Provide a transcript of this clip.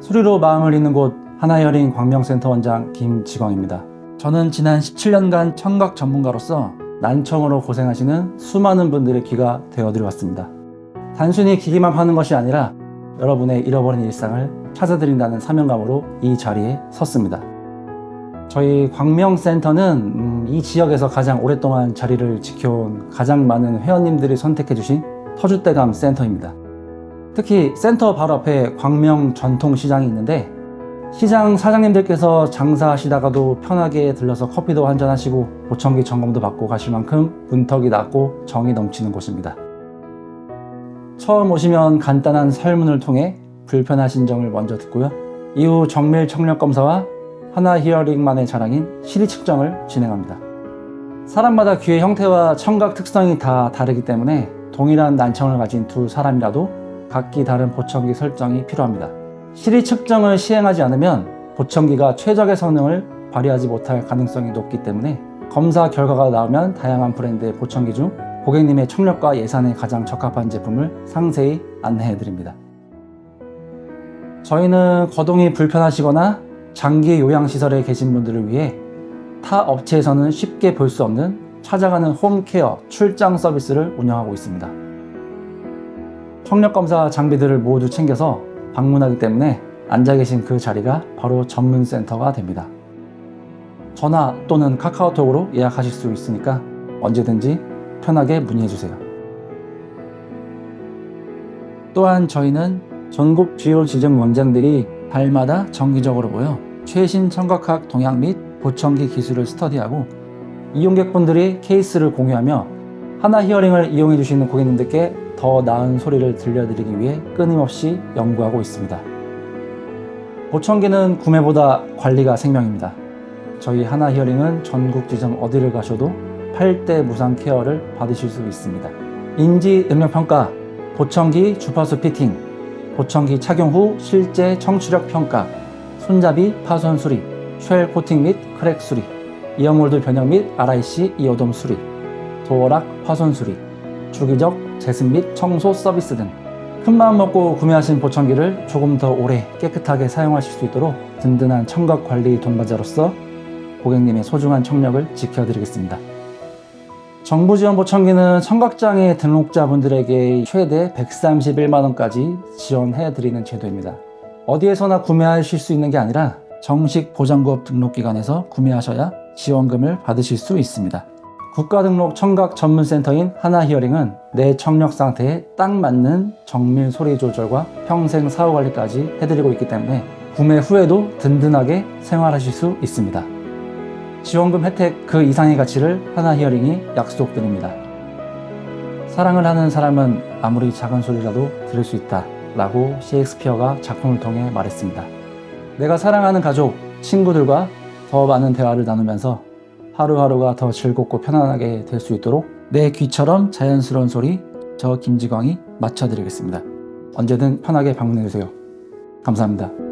수리로 마음을 잇는 곳 하나이어링 광명센터 원장 김지광입니다. 저는 지난 17년간 청각 전문가로서 난청으로 고생하시는 수많은 분들의 귀가 되어드려왔습니다. 단순히 기기만 파는 것이 아니라 여러분의 잃어버린 일상을 찾아드린다는 사명감으로 이 자리에 섰습니다. 저희 광명센터는 음, 이 지역에서 가장 오랫동안 자리를 지켜온 가장 많은 회원님들이 선택해주신 터줏대감 센터입니다. 특히 센터 바로 앞에 광명 전통시장이 있는데 시장 사장님들께서 장사하시다가도 편하게 들러서 커피도 한잔 하시고 보청기 점검도 받고 가실 만큼 문턱이 낮고 정이 넘치는 곳입니다. 처음 오시면 간단한 설문을 통해 불편하신 점을 먼저 듣고요. 이후 정밀 청력 검사와 하나 히어링만의 자랑인 시리 측정을 진행합니다. 사람마다 귀의 형태와 청각 특성이 다 다르기 때문에 동일한 난청을 가진 두 사람이라도 각기 다른 보청기 설정이 필요합니다. 시리 측정을 시행하지 않으면 보청기가 최적의 성능을 발휘하지 못할 가능성이 높기 때문에 검사 결과가 나오면 다양한 브랜드의 보청기 중 고객님의 청력과 예산에 가장 적합한 제품을 상세히 안내해 드립니다. 저희는 거동이 불편하시거나 장기 요양시설에 계신 분들을 위해 타 업체에서는 쉽게 볼 수 없는 찾아가는 홈케어 출장 서비스를 운영하고 있습니다. 청력 검사 장비들을 모두 챙겨서 방문하기 때문에 앉아 계신 그 자리가 바로 전문 센터가 됩니다. 전화 또는 카카오톡으로 예약하실 수 있으니까 언제든지 편하게 문의해 주세요. 또한 저희는 전국 주요 지점 원장들이 달마다 정기적으로 모여 최신 청각학 동향 및 보청기 기술을 스터디하고 이용객분들이 케이스를 공유하며 하나 히어링을 이용해 주시는 고객님들께 더 나은 소리를 들려드리기 위해 끊임없이 연구하고 있습니다. 보청기는 구매보다 관리가 생명입니다. 저희 하나 히어링은 전국 지점 어디를 가셔도 8대 무상 케어를 받으실 수 있습니다. 인지 능력 평가, 보청기 주파수 피팅, 보청기 착용 후 실제 청취력 평가, 손잡이 파손 수리, 쉘 코팅 및 크랙 수리, 이어몰드 변형 및 RIC 이어돔 수리, 도어락 파손 수리, 주기적 제습 및 청소 서비스 등 큰 마음 먹고 구매하신 보청기를 조금 더 오래 깨끗하게 사용하실 수 있도록 든든한 청각 관리 동반자로서 고객님의 소중한 청력을 지켜드리겠습니다. 정부 지원 보청기는 청각장애 등록자분들에게 최대 131만원까지 지원해 드리는 제도입니다. 어디에서나 구매하실 수 있는 게 아니라 정식 보장구업 등록기관에서 구매하셔야 지원금을 받으실 수 있습니다. 국가등록 청각 전문센터인 하나히어링은 내 청력 상태에 딱 맞는 정밀 소리 조절과 평생 사후 관리까지 해드리고 있기 때문에 구매 후에도 든든하게 생활하실 수 있습니다. 지원금 혜택 그 이상의 가치를 하나히어링이 약속드립니다. 사랑을 하는 사람은 아무리 작은 소리라도 들을 수 있다 라고 셰익스피어가 작품을 통해 말했습니다. 내가 사랑하는 가족, 친구들과 더 많은 대화를 나누면서 하루하루가 더 즐겁고 편안하게 될 수 있도록 내 귀처럼 자연스러운 소리 저 김지광이 맞춰드리겠습니다. 언제든 편하게 방문해주세요. 감사합니다.